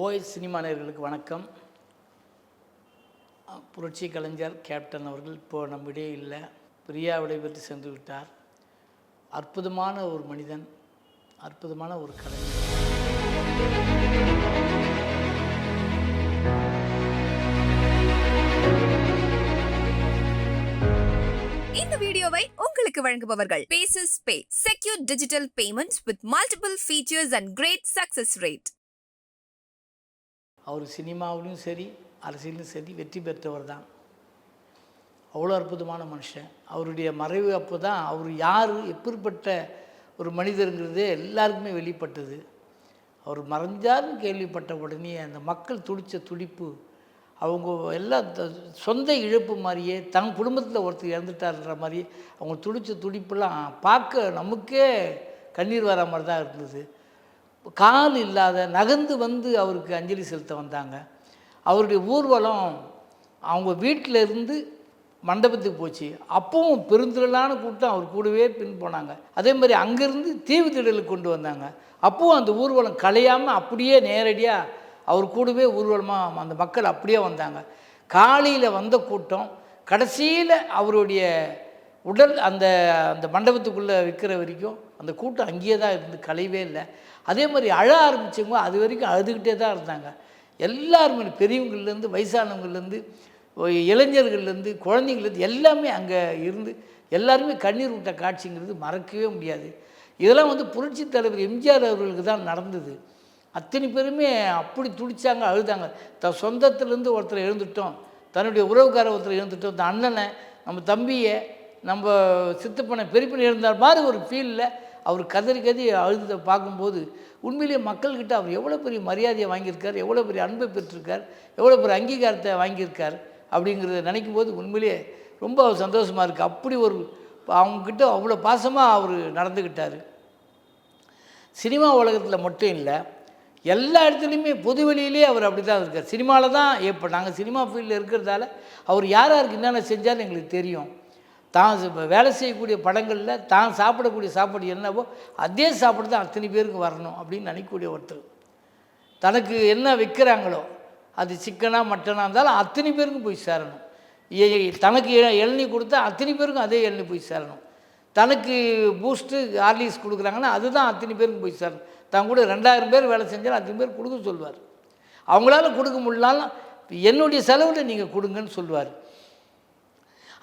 OS cinema நேர்களுக்கு வணக்கம். புரட்சி கலைஞர் கேப்டன் அவர்கள் இப்போது நம்மிடையே இல்லை. பிரியா விடைபெற்று சென்று விட்டார். அற்புதமான ஒரு மனிதன் அற்புதமான ஒரு கலைஞர். இந்த வீடியோவை உங்களுக்கு வழங்குபவர்கள் bases pay secure digital payments with multiple features and great success rate அவர் சினிமாவிலும் சரி அரசியலும் சரி வெற்றி பெற்றவர் தான். அவ்வளோ அற்புதமான மனுஷன். அவருடைய மறைவு அப்போ தான் அவர் யார் எப்பேற்பட்ட ஒரு மனிதருங்கிறதே எல்லாருக்குமே வெளிப்பட்டது. அவர் மறைஞ்சார்னு கேள்விப்பட்ட உடனே அந்த மக்கள் துடித்த துடிப்பு அவங்க எல்லாம் சொந்த இழப்பு மாதிரியே தன் குடும்பத்தில் ஒருத்தர் இறந்துட்டார்ன்ற மாதிரி அவங்க துடித்த துடிப்பெல்லாம் பார்க்க நமக்கே கண்ணீர் வர மாதிரி தான் இருந்தது. கால் இல்லாத நகர்ந்து வந்து அவருக்கு அஞ்சலி செலுத்த வந்தாங்க. அவருடைய ஊர்வலம் அவங்க வீட்டில் இருந்து மண்டபத்துக்கு போச்சு. அப்பவும் பெருந்திரளான கூட்டம் அவர் கூடவே பின் போனாங்க. அதே மாதிரி அங்கேருந்து தீவு திடலுக்கு கொண்டு வந்தாங்க. அப்பவும் அந்த ஊர்வலம் கலையாமல் அப்படியே நேரடியாக அவர் கூடவே ஊர்வலமாக அந்த மக்கள் அப்படியே வந்தாங்க. காலையில் வந்த கூட்டம் கடைசியில் அவருடைய உடல் அந்த அந்த மண்டபத்துக்குள்ளே விற்கிற வரைக்கும் அந்த கூட்டம் அங்கேயே தான் இருந்து கலையவே இல்லை. அதே மாதிரி அழ ஆரம்பித்தவங்க அது வரைக்கும் அழுதுகிட்டே தான் இருந்தாங்க. எல்லாருமே பெரியவங்கள்லேருந்து வயசானவங்கள்லேருந்து இளைஞர்கள்லேருந்து குழந்தைங்கள்லேருந்து எல்லாமே அங்கே இருந்து எல்லாருமே கண்ணீர் விட்ட காட்சிங்கிறது மறக்கவே முடியாது. இதெல்லாம் வந்து புரட்சி தலைவர் எம்ஜிஆர் அவர்களுக்கு தான் நடந்தது. அத்தனை பேருமே அப்படி துடிச்சாங்க அழுதாங்க. தன் சொந்தத்திலேருந்து ஒருத்தர் எழுந்துட்டோம் தன்னுடைய உறவுக்கார ஒருத்தர் எழுந்துட்டோம் இந்த அண்ணனை நம்ம தம்பியை நம்ம சித்தப்பனை பெரியப்பனை இருந்தார் மாதிரி ஒரு ஃபீலில் அவர் கதறி கதறி அழுத பார்க்கும்போது உண்மையிலேயே மக்கள்கிட்ட அவர் எவ்வளோ பெரிய மரியாதையை வாங்கியிருக்கார் எவ்வளோ பெரிய அன்பை பெற்றிருக்கார் எவ்வளோ பெரிய அங்கீகாரத்தை வாங்கியிருக்கார் அப்படிங்கிறத நினைக்கும் போது உண்மையிலேயே ரொம்ப சந்தோஷமாக இருக்குது அப்படி ஒரு அவங்கக்கிட்ட அவ்வளோ பாசமாக அவர் நடந்துக்கிட்டார். சினிமா உலகத்தில் மட்டும் இல்லை எல்லா இடத்துலையுமே பொதுவெளியிலே அவர் அப்படி தான் இருக்கார். சினிமாவில் தான் இப்போ நாங்கள் சினிமா ஃபீல்டில் இருக்கிறதால அவர் யார் யாருக்கு என்னென்ன செஞ்சாலும் எங்களுக்கு தெரியும். தான் வேலை செய்யக்கூடிய படங்களில் தான் சாப்பிடக்கூடிய சாப்பாடு என்னவோ அதே சாப்பாடு தான் அத்தனை பேருக்கு வரணும் அப்படின்னு நினைக்கக்கூடிய ஒருத்தர். தனக்கு என்ன வைக்கிறாங்களோ அது சிக்கனாக மட்டனாக இருந்தாலும் அத்தனை பேருக்கும் போய் சேரணும். தனக்கு எ- கொடுத்தா அத்தனை பேருக்கும் அதே எண்ணெய் போய் சேரணும். தனக்கு பூஸ்ட்டு ஹார்லிக்ஸ் கொடுக்குறாங்கன்னா அதுதான் அத்தனை பேருக்கும் போய் சேரணும். தான் கூட ரெண்டாயிரம் பேர் வேலை செஞ்சாலும் அத்தனை பேர் கொடுக்க சொல்வார். அவங்களால கொடுக்க முடியலாம் என்னுடைய செலவில் நீங்கள் கொடுங்கன்னு சொல்லுவார்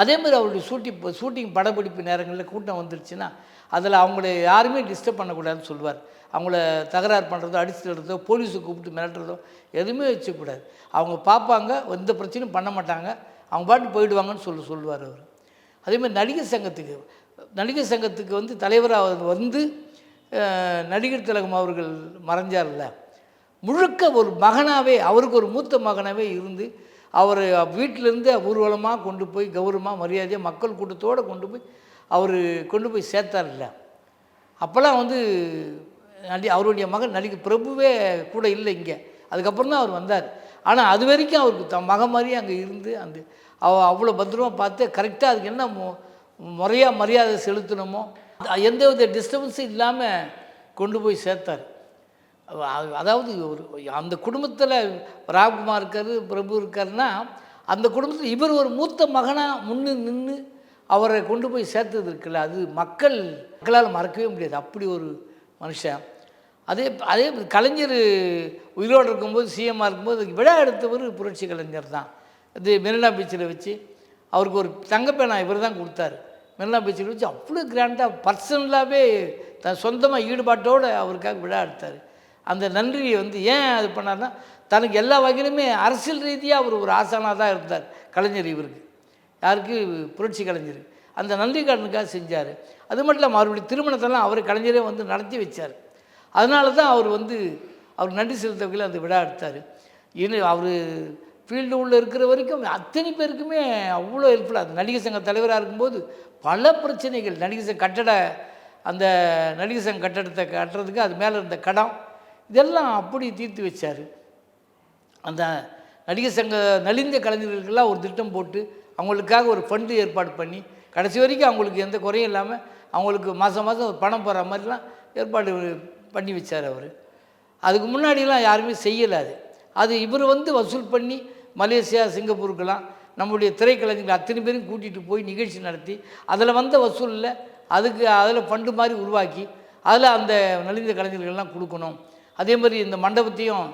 அதே மாதிரி அவருடைய ஷூட்டிங் ஷூட்டிங் படப்பிடிப்பு நேரங்களில் கூட்டம் வந்துருச்சுன்னா அதில் அவங்கள யாருமே டிஸ்டர்ப் பண்ணக்கூடாதுன்னு சொல்லுவார். அவங்கள தகராறு பண்ணுறதோ அடிச்சுடுறதோ போலீஸை கூப்பிட்டு மிரட்டுறதோ எதுவுமே வச்சுக்கூடாது. அவங்க பார்ப்பாங்க எந்த பிரச்சனையும் பண்ண மாட்டாங்க அவங்க பாட்டு போயிடுவாங்கன்னு சொல்லி சொல்லுவார் அவர். அதேமாதிரி நடிகர் சங்கத்துக்கு நடிகர் சங்கத்துக்கு வந்து தலைவராக வந்து நடிகர் திலகம் அவர்கள் மறைஞ்சார்ல. முழுக்க ஒரு மகனாகவே அவருக்கு ஒரு மூத்த மகனாகவே இருந்து அவர் வீட்டிலேருந்து ஊர்வலமாக கொண்டு போய் கௌரவமாக மரியாதையாக மக்கள் கூட்டத்தோடு கொண்டு போய் அவர் கொண்டு போய் சேர்த்தார்ல. அப்போல்லாம் வந்து நடி அவருடைய மகன் நடிகை பிரபுவே கூட இல்லை இங்கே. அதுக்கப்புறம் தான் அவர் வந்தார். ஆனால் அது வரைக்கும் அவருக்கு த மக மாதிரியே அங்கே இருந்து அந்த அவ அவ்வளோ பத்திரமா பார்த்து கரெக்டாக அதுக்கு என்ன மொ முறையாக மரியாதை செலுத்தணுமோ எந்த வித டிஸ்டர்பன்ஸும் இல்லாமல் கொண்டு போய் சேர்த்தார். அதாவது ஒரு அந்த குடும்பத்தில் ராம்குமார் இருக்கார் பிரபு இருக்காருன்னா அந்த குடும்பத்தில் இவர் ஒரு மூத்த மகனாக முன்னு நின்று அவரை கொண்டு போய் சேர்த்தது இருக்குல்ல அது மக்கள் மக்களால் மறக்கவே முடியாது. அப்படி ஒரு மனுஷன். அதே அதே கலைஞர் உயிரோடு இருக்கும்போது சிஎம்மாக இருக்கும்போது விழா எடுத்தவர் புரட்சி கலைஞர் தான். இது மெரினா பீச்சில் வச்சு அவருக்கு ஒரு தங்கப்பேனா இவர் தான் கொடுத்தாரு. மெரினா பீச்சில் வச்சு அவ்வளோ கிராண்டாக பர்சனலாகவே தன் சொந்தமாக ஈடுபாட்டோடு அவருக்காக விழா எடுத்தார். அந்த நன்றியை வந்து ஏன் அது பண்ணார்னா தனக்கு எல்லா வகையிலுமே அரசியல் ரீதியாக அவர் ஒரு ஆசானாக தான் இருந்தார் கலைஞர் இவருக்கு. யாருக்கு? புரட்சி கலைஞர். அந்த நன்றி கடனுக்காக செஞ்சார். அது மட்டும் இல்லாமல் அவருடைய திருமணத்தெல்லாம் அவர் கலைஞரே வந்து நடத்தி வச்சார். அதனால தான் அவர் வந்து அவர் நன்றி செலுத்த வகையில் அந்த விழா எடுத்தார். இன்னும் அவர் ஃபீல்டு உள்ளே இருக்கிற வரைக்கும் அத்தனை பேருக்குமே அவ்வளோ ஹெல்ப்ஃபுல்லாக அது நடிகர் சங்க தலைவராக இருக்கும்போது பல பிரச்சனைகள். நடிகர் சங்க கட்டட அந்த நடிகர் சங்க கட்டடத்தை கட்டுறதுக்கு அது மேலே இருந்த கடம் இதெல்லாம் அப்படி தீர்த்து வச்சார். அந்த நடிகர் சங்க நலிந்த கலைஞர்களுக்கெல்லாம் ஒரு திட்டம் போட்டு அவங்களுக்காக ஒரு ஃபண்டு ஏற்பாடு பண்ணி கடைசி வரைக்கும் அவங்களுக்கு எந்த குறையும் இல்லாமல் அவங்களுக்கு மாதம் மாதம் பணம் போகிற மாதிரிலாம் ஏற்பாடு பண்ணி வச்சார் அவர். அதுக்கு முன்னாடிலாம் யாருமே செய்யலை அது. அது இவர் வந்து வசூல் பண்ணி மலேசியா சிங்கப்பூருக்கெல்லாம் நம்முடைய திரைக்கலைஞர்கள் அத்தனை பேரும் கூட்டிகிட்டு போய் நிகழ்ச்சி நடத்தி அதில் வந்த வசூலில் அதுக்கு அதில் ஃபண்டு மாதிரி உருவாக்கி அதில் அந்த நலிந்த கலைஞர்கள்லாம் கொடுக்கணும். அதே மாதிரி இந்த மண்டபத்தையும்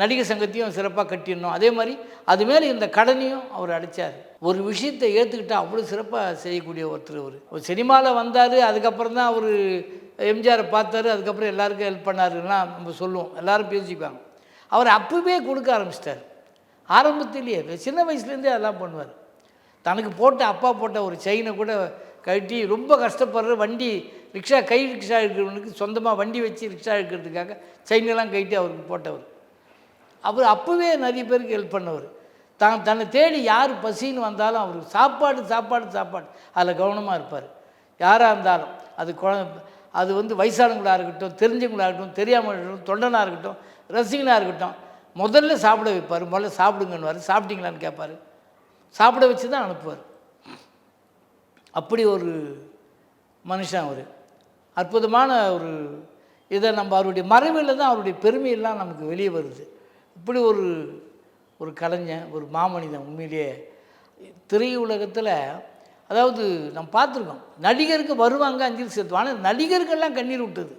நடிகர் சங்கத்தையும் சிறப்பாக கட்டிடணும். அதே மாதிரி அது மேலே இந்த கடனையும் அவர் அடைச்சார். ஒரு விஷயத்தை ஏற்றுக்கிட்டா அவ்வளோ சிறப்பாக செய்யக்கூடிய ஒருத்தர் அவர் ஒரு சினிமாவில் வந்தார் அதுக்கப்புறம் தான் அவர் எம்ஜிஆரை பார்த்தாரு அதுக்கப்புறம் எல்லாருக்கும் ஹெல்ப் பண்ணாருலாம் நம்ம சொல்லுவோம். எல்லோரும் பேசிப்பாங்க அவர் அப்பவே கொடுக்க ஆரம்பிச்சிட்டார். ஆரம்பத்திலேயே சின்ன வயசுலேருந்தே அதெல்லாம் பண்ணுவார். தனக்கு போட்ட அப்பா போட்ட ஒரு செயினை கூட கட்டி ரொம்ப கஷ்டப்படுற வண்டி ரிக்ஷா கை ரிக்ஷா இருக்கிறவனுக்கு சொந்தமாக வண்டி வச்சு ரிக்ஷா எடுக்கிறதுக்காக செயினெல்லாம் கைட்டு அவருக்கு போட்டவர். அவர் அப்போவே நிறைய பேருக்கு ஹெல்ப் பண்ணவர். தான் தன்னை தேடி யார் பசின்னு வந்தாலும் அவருக்கு சாப்பாடு சாப்பாடு சாப்பாடு. அதில் கவனமாக இருப்பார். யாராக இருந்தாலும் அது குழ அது வந்து வயசானவங்களாக இருக்கட்டும் தெரிஞ்சவங்களாக இருக்கட்டும் தெரியாமல் இருக்கட்டும் தொண்டனாக இருக்கட்டும் ரசிகனாக இருக்கட்டும் முதல்ல சாப்பிட வைப்பார். முதல்ல சாப்பிடுங்கன்னுவார். சாப்பிட்டீங்களான்னு கேட்பார். சாப்பிட வச்சு தான் அனுப்புவார். அப்படி ஒரு மனுஷன் அவர். அற்புதமான ஒரு இதை நம்ம அவருடைய மறைவில் தான் அவருடைய பெருமையெல்லாம் நமக்கு வெளியே வருது. இப்படி ஒரு ஒரு கலைஞன் ஒரு மாமனிதன் உண்மையிலேயே திரையுலகத்தில் அதாவது நம்ம பார்த்துருக்கோம் நடிகருக்கு வருவாங்க அஞ்சலி செலுத்துவாங்க ஆனால் நடிகர்கள்லாம் கண்ணீர் விட்டது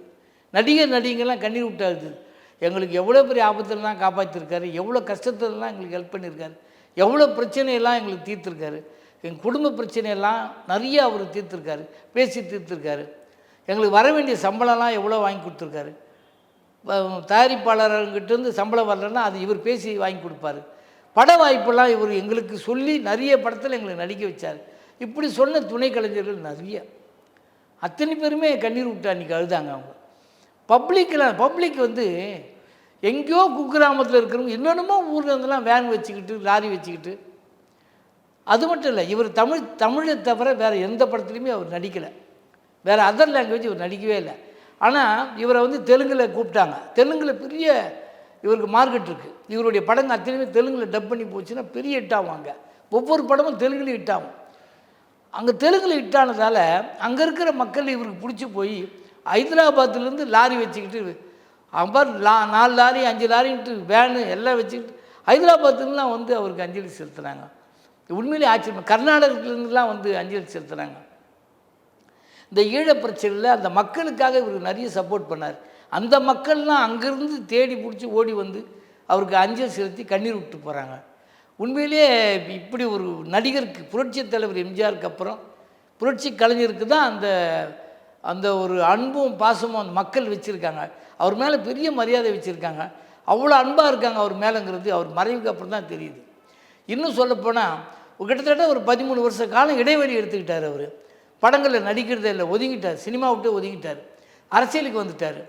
நடிகர் நடிகர்லாம் கண்ணீர் விட்டாது எங்களுக்கு எவ்வளோ பெரிய ஆபத்துலலாம் காப்பாற்றிருக்காரு எவ்வளோ கஷ்டத்துலலாம் எங்களுக்கு ஹெல்ப் பண்ணியிருக்காரு எவ்வளோ பிரச்சனையெல்லாம் எங்களுக்கு தீர்த்துருக்காரு எங்கள் குடும்ப பிரச்சனையெல்லாம் நிறைய அவர் தீர்த்துருக்காரு பேசி தீர்த்துருக்காரு. எங்களுக்கு வர வேண்டிய சம்பளம்லாம் எவ்வளோ வாங்கி கொடுத்துருக்காரு? தயாரிப்பாளர்கிட்டேருந்து சம்பளம் வரலன்னா அது இவர் பேசி வாங்கி கொடுப்பாரு. பட வாய்ப்பெல்லாம் இவர் எங்களுக்கு சொல்லி நிறைய படத்தில் எங்களுக்கு நடிக்க வச்சார். இப்படி சொன்ன துணை கலைஞர்கள் நிறைய. அத்தனை பேருமே கண்ணீர் விட்டு அன்றைக்கி அழுதாங்க அவங்க. பப்ளிக்கில் பப்ளிக் வந்து எங்கேயோ குக்கிராமத்தில் இருக்கிறவங்க என்னென்னமோ ஊரில் இருந்தெல்லாம் வேன் வச்சுக்கிட்டு லாரி வச்சுக்கிட்டு. அது மட்டும் இல்லை இவர் தமிழ் தமிழை தவிர வேறு எந்த படத்துலையுமே அவர் நடிக்கலை. வேறு அதர் லாங்குவேஜ் இவர் நடிக்கவே இல்லை. ஆனால் இவரை வந்து தெலுங்கில் கூப்பிட்டாங்க. தெலுங்கில் பெரிய இவருக்கு மார்க்கெட் இருக்குது இவருடைய படங்கள் அத்தனையுமே தெலுங்கில் டப் பண்ணி போச்சுன்னா பெரிய hit ஆவாங்க. அங்கே ஒவ்வொரு படமும் தெலுங்குலையும் hit ஆகும். அங்கே தெலுங்கில் hit ஆனதால் அங்கே இருக்கிற மக்கள் இவருக்கு பிடிச்சி போய் ஹைதராபாத்துலேருந்து லாரி வச்சுக்கிட்டு அவர் லா நாலு லாரி அஞ்சு லாரின்ட்டு வேனு எல்லாம் வச்சுக்கிட்டு ஹைதராபாத்துலாம் வந்து அவருக்கு அஞ்சலி செலுத்துனாங்க உண்மையிலே ஆச்சரியம். கர்நாடகத்துலேருந்துலாம் வந்து அஞ்சலி செலுத்துனாங்க இந்த ஈழப் பிரச்சனையில் அந்த மக்களுக்காக இவர் நிறைய சப்போர்ட் பண்ணார். அந்த மக்கள்லாம் அங்கேருந்து தேடி பிடிச்சி ஓடி வந்து அவருக்கு அஞ்சல் செலுத்தி கண்ணீர் விட்டு போகிறாங்க உண்மையிலேயே இப்படி ஒரு நடிகருக்கு புரட்சி தலைவர் எம்ஜிஆருக்கு அப்புறம் புரட்சி கலைஞருக்கு தான் அந்த அந்த ஒரு அன்பும் பாசமும் அந்த மக்கள் வச்சுருக்காங்க. அவர் மேலே பெரிய மரியாதை வச்சுருக்காங்க. அவ்வளோ அன்பாக இருக்காங்க அவர் மேலேங்கிறது அவர் மறைவுக்கு அப்புறம் தான் தெரியுது. இன்னும் சொல்லப்போனால் கிட்டத்தட்ட ஒரு பதிமூணு வருஷ காலம் இடைவெளி எடுத்துக்கிட்டார் அவர். படங்களில் நடிக்கிறதே இல்லை ஒதுங்கிட்டார். சினிமா விட்டு ஒதுங்கிட்டார். அரசியலுக்கு வந்துட்டார்.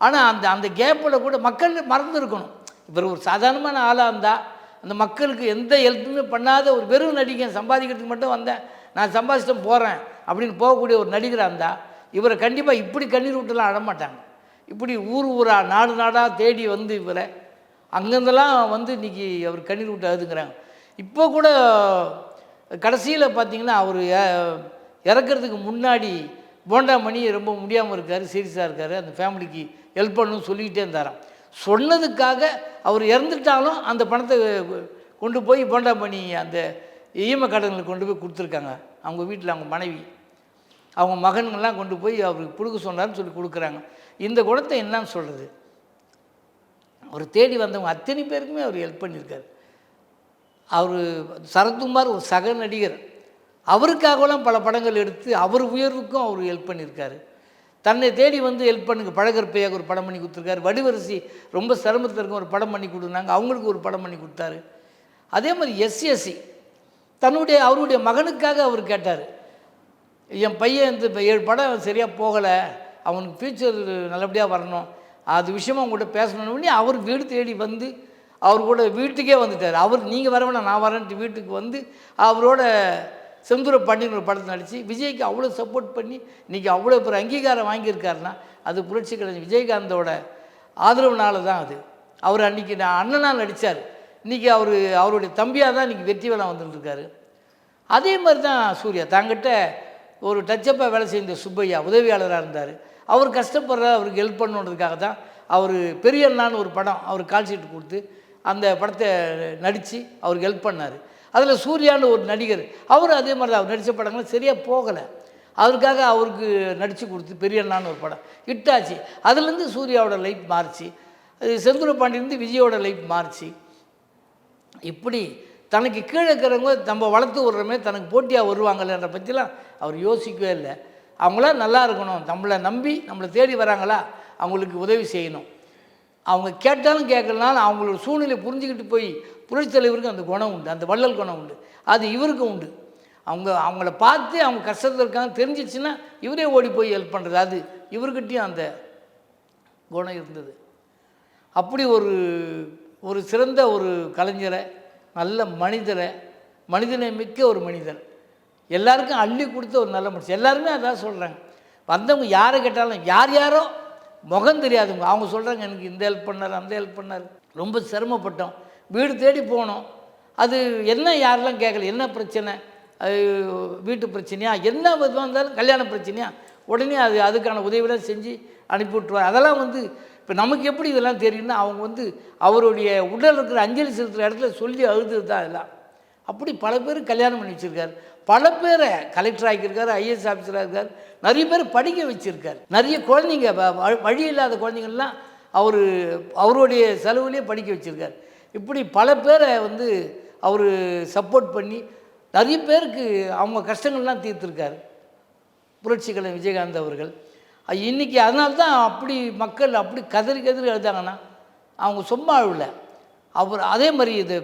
ஆனால் அந்த அந்த கேப்பில் கூட மக்கள் மறந்துருக்கணும். இவர் ஒரு சாதாரணமான ஆளாக இருந்தால் அந்த மக்களுக்கு எந்த ஹெல்ப்புமே பண்ணாத ஒரு வெறும் நடிகன் சம்பாதிக்கிறதுக்கு மட்டும் வந்தேன் நான் சம்பாதிச்சிட்டு போகிறேன் அப்படின்னு போகக்கூடிய ஒரு நடிகராக இருந்தால் இவரை கண்டிப்பாக இப்படி கண்ணீர் விட்டுலாம் அடமாட்டாங்க இப்படி ஊர் ஊராக நாடு நாடாக தேடி வந்து இவரை அங்கேருந்தெல்லாம் வந்து இன்றைக்கி அவர் கண்ணீர் விட்டு அழுதுங்கிறாங்க. இப்போ கூட கடைசியில் பார்த்திங்கன்னா அவர் இறக்கிறதுக்கு முன்னாடி போண்டா மணி ரொம்ப முடியாமல் இருக்கார் சீரியஸாக இருக்கார் அந்த ஃபேமிலிக்கு ஹெல்ப் பண்ணணும்னு சொல்லிக்கிட்டே இருந்தாராம். சொன்னதுக்காக அவர் இறந்துட்டாலும் அந்த பணத்தை கொண்டு போய் போண்டா மணி அந்த ஈம கடன்களை கொண்டு போய் கொடுத்துருக்காங்க. அவங்க வீட்டில் அவங்க மனைவி. அவங்க மகன்கள்லாம் கொண்டு போய் அவருக்கு கொடுக்க சொன்னார்னு சொல்லி கொடுக்குறாங்க. இந்த குணத்தை என்னன்னு சொல்கிறது அவர் தேடி வந்தவங்க அத்தனை பேருக்குமே அவர் ஹெல்ப் பண்ணியிருக்கார். அவர் சரத்குமார் ஒரு சக நடிகர். அவருக்காகலாம் பல படங்கள் எடுத்து அவர் உயர்வுக்கும் அவர் ஹெல்ப் பண்ணியிருக்காரு. தன்னை தேடி வந்து ஹெல்ப் பண்ணுங்க. பழகற்பையாக ஒரு படம் பண்ணி கொடுத்துருக்காரு. வடிவரிசி ரொம்ப சிரமத்தில் இருக்க ஒரு படம் பண்ணி கொடுத்தாங்க. அவங்களுக்கு ஒரு படம் பண்ணி கொடுத்தாரு. அதே மாதிரி எஸ்எஸ்சி தன்னுடைய அவருடைய மகனுக்காக அவர் கேட்டார். என் பையன் இந்த இப்போ ஏழு படம் சரியாக போகலை. அவனுக்கு ஃப்யூச்சர் நல்லபடியாக வரணும். அது விஷயமா உங்கள்கிட்ட பேசணும்னு அவர் வீடு தேடி வந்து அவர் கூட வீட்டுக்கே வந்துட்டார். அவர் நீங்கள் வர வேணாம் நான் வரேன்ட்டு வீட்டுக்கு வந்து அவரோட செந்தூர பாண்டியன் ஒரு படத்தை நடித்து விஜய்க்கு அவ்வளோ சப்போர்ட் பண்ணி இன்றைக்கி அவ்வளோ பேர் அங்கீகாரம் வாங்கியிருக்காருன்னா அது புரட்சி கலைஞர் விஜயகாந்தோட ஆதரவுனால தான் அது. அவர் அன்றைக்கி நான் அண்ணனாக நடித்தார் இன்றைக்கி அவர் அவருடைய தம்பியாக தான் இன்றைக்கி வெற்றி வேலை வந்துட்டுருக்காரு அதே மாதிரி தான் சூர்யா. தாங்கிட்ட ஒரு டச்சப்பாக வேலை செய்த சுப்பையா உதவியாளராக இருந்தார். அவர் கஷ்டப்படுற அவருக்கு ஹெல்ப் பண்ணணுன்றதுக்காக தான் அவர் பெரிய அண்ணான்னு ஒரு படம் அவர் கால் ஷீட் கொடுத்து அந்த படத்தை நடித்து அவருக்கு ஹெல்ப் பண்ணார். அதில் சூர்யான்னு ஒரு நடிகர். அவரும் அதே மாதிரி தான் அவர் நடித்த படங்கள் சரியாக போகலை. அவருக்காக அவருக்கு நடித்து கொடுத்து பெரிய அண்ணான்னு ஒரு படம் ஹிட்டாச்சு அதுலேருந்து சூர்யாவோட லைஃப் மாறிச்சு. அது செந்தூர பாண்டியிலேருந்து விஜயோட லைஃப் மாறிச்சு. இப்படி தனக்கு கீழே இருக்கிறவங்க நம்ம வளர்த்து விட்றமே தனக்கு போட்டியாக வருவாங்களேன்ற பற்றிலாம் அவர் யோசிக்கவே இல்லை. அவங்களாம் நல்லா இருக்கணும். நம்மளை நம்பி நம்மளை தேடி வராங்களா? அவங்களுக்கு உதவி செய்யணும். அவங்க கேட்டாலும் கேட்கலனாலும் அவங்களோட சூழ்நிலை புரிஞ்சுக்கிட்டு போய் புரட்சித் தலைவருக்கு அந்த குணம் உண்டு அந்த வள்ளல் குணம் உண்டு. அது இவருக்கும் உண்டு. அவங்க அவங்கள பார்த்து அவங்க கஷ்டத்தில் இருக்காங்க தெரிஞ்சிச்சுன்னா இவரே ஓடி போய் ஹெல்ப் பண்ணுறது அது இவர்கிட்டையும் அந்த குணம் இருந்தது. அப்படி ஒரு ஒரு சிறந்த ஒரு கலைஞரை நல்ல மனிதரை மனிதனை மிக்க ஒரு மனிதர். எல்லாருக்கும் அள்ளி கொடுத்த ஒரு நல்ல மனுஷன். எல்லாருமே அதான் சொல்கிறாங்க வந்தவங்க யாரை கேட்டாலும் யார் யாரோ முகம் தெரியாதவங்க. அவங்க சொல்கிறாங்க எனக்கு இந்த ஹெல்ப் பண்ணார் அந்த ஹெல்ப் பண்ணார். ரொம்ப சிரமப்பட்டோம். வீடு தேடி போனோம் அது என்ன யாரெல்லாம் கேட்கல? என்ன பிரச்சனை? அது வீட்டு பிரச்சனையா? என்ன விதமாக இருந்தாலும் கல்யாண பிரச்சனையா? உடனே அது அதுக்கான உதவியெல்லாம் செஞ்சு அனுப்பி விட்ருவார் அதெல்லாம் வந்து இப்போ நமக்கு எப்படி இதெல்லாம் தெரியும்னா அவங்க வந்து அவருடைய உடல் இருக்கிற அஞ்சலி செலுத்துகிற இடத்துல சொல்லி அழுது தான் எல்லாம் அப்படி பல பேர் கல்யாணம் பண்ணி வச்சுருக்கார். பல பேரை கலெக்டர் ஆகியிருக்கார் ஐஏஎஸ் ஆஃபீஸராக இருக்கார். நிறைய பேர் படிக்க வச்சுருக்கார். நிறைய குழந்தைங்க வ- வழி இல்லாத குழந்தைங்கள்லாம் அவர் அவருடைய செலவுலேயே படிக்க வச்சுருக்கார். இப்படி பல பேரை வந்து அவர் சப்போர்ட் பண்ணி நிறைய பேருக்கு அவங்க கஷ்டங்கள்லாம் தீர்த்துருக்காரு. புரட்சிக்கலை விஜயகாந்த் அவர்கள். இன்றைக்கி இன்னைக்கு அதனால தான் அப்படி மக்கள் அப்படி கதறி கதறி எழுதாங்கன்னா அவங்க சும்மா அழுவல அவர் அதே மாதிரி இது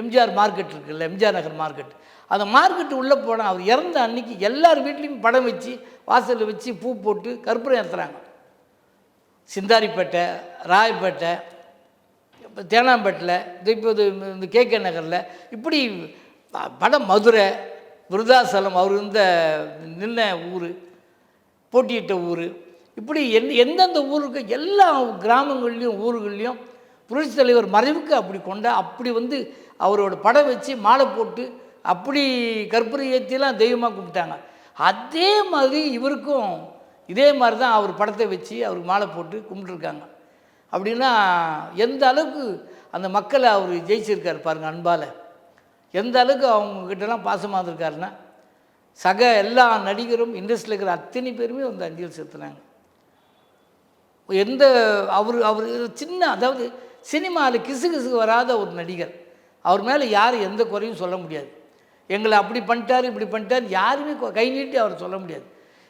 எம்ஜிஆர் மார்க்கெட் இருக்குல்ல எம்ஜிஆர் நகர் மார்க்கெட் அந்த மார்க்கெட்டு உள்ளே போனால் அவர் இறந்த அன்னைக்கு எல்லார் வீட்லேயும் படம் வச்சு வாசலில் வச்சு பூ போட்டு கற்பூரம் ஏற்றுறாங்க சிந்தாரிப்பேட்டை ராயப்பேட்டை இப்போ தேனாம்பேட்டில் இப்போது இந்த கே கே நகரில் இப்படி வட மதுரை விருதாசலம் அவர் இருந்த நின்ன ஊர் போட்டியிட்ட ஊர் இப்படி எந் எந்தெந்த ஊருக்கு எல்லா கிராமங்கள்லேயும் ஊர்கள்லேயும் புரட்சி தலைவர் மறைவுக்கு அப்படி கொண்ட அப்படி வந்து அவரோட படம் வச்சு மாலை போட்டு அப்படி கற்பூரை ஏற்றிலாம் தெய்வமாக கும்பிட்டாங்க. அதே மாதிரி இவருக்கும் இதே மாதிரி தான் அவர் படத்தை வச்சு அவருக்கு மாலை போட்டு கும்பிட்டுருக்காங்க. அப்படின்னா எந்த அளவுக்கு அந்த மக்களை அவர் ஜெயிச்சிருக்கார் பாருங்கள் அன்பால். எந்த அளவுக்கு அவங்கக்கிட்டலாம் பாசமாக இருந்திருக்காருன்னா சக எல்லா நடிகரும் இண்டஸ்ட்ரியில் இருக்கிற அத்தனை பேருமே வந்து அஞ்சல் செலுத்துனாங்க. எந்த அவர் அவர் சின்ன அதாவது சினிமாவில் கிசு கிசு வராத ஒரு நடிகர். அவர் மேலே யாரும் எந்த குறையும் சொல்ல முடியாது. எங்களை அப்படி பண்ணிட்டார் இப்படி பண்ணிட்டார் யாருமே கை நீட்டி அவர் சொல்ல முடியாது.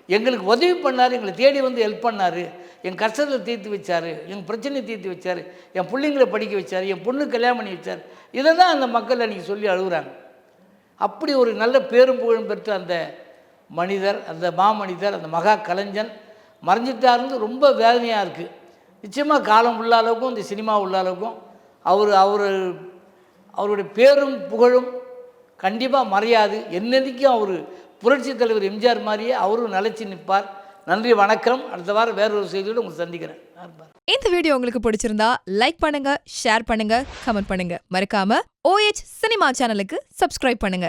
எங்களுக்கு உதவி பண்ணார் எங்களை தேடி வந்து ஹெல்ப் பண்ணார். என் கஷ்டத்தை தீர்த்து வச்சார் என் பிரச்சனையை தீர்த்து வச்சார் என் பிள்ளைங்களை படிக்க வச்சார் என் பொண்ணு கல்யாணம் பண்ணி வச்சார். இதை தான் அந்த மக்கள் அன்றைக்கி சொல்லி அழுகுறாங்க. அப்படி ஒரு நல்ல பேரும் புகழும் பெற்ற அந்த மனிதர் அந்த மாமனிதர் அந்த மகா கலைஞன் மறைஞ்சிட்டாருந்து ரொம்ப வேதனையாக இருக்குது நிச்சயமாக காலம் உள்ள அளவுக்கும் இந்த சினிமா உள்ள அளவுக்கும் அவர் அவர் அவருடைய பேரும் புகழும் கண்டிப்பாக மறையாது. என்னென்னைக்கும் அவர் புரட்சித் தலைவர் எம்ஜிஆர் மாதிரியே அவரும் நிலைச்சி நிற்பார். நன்றி வணக்கம். அடுத்த வாரம் வேறொரு செய்தியோடு உங்களை சந்திக்கிறேன். இந்த வீடியோ உங்களுக்கு பிடிச்சிருந்தா லைக் பண்ணுங்க ஷேர் பண்ணுங்க கமெண்ட் பண்ணுங்க. மறக்காம ஓஎச் சினிமா சேனலுக்கு சப்ஸ்கிரைப் பண்ணுங்க.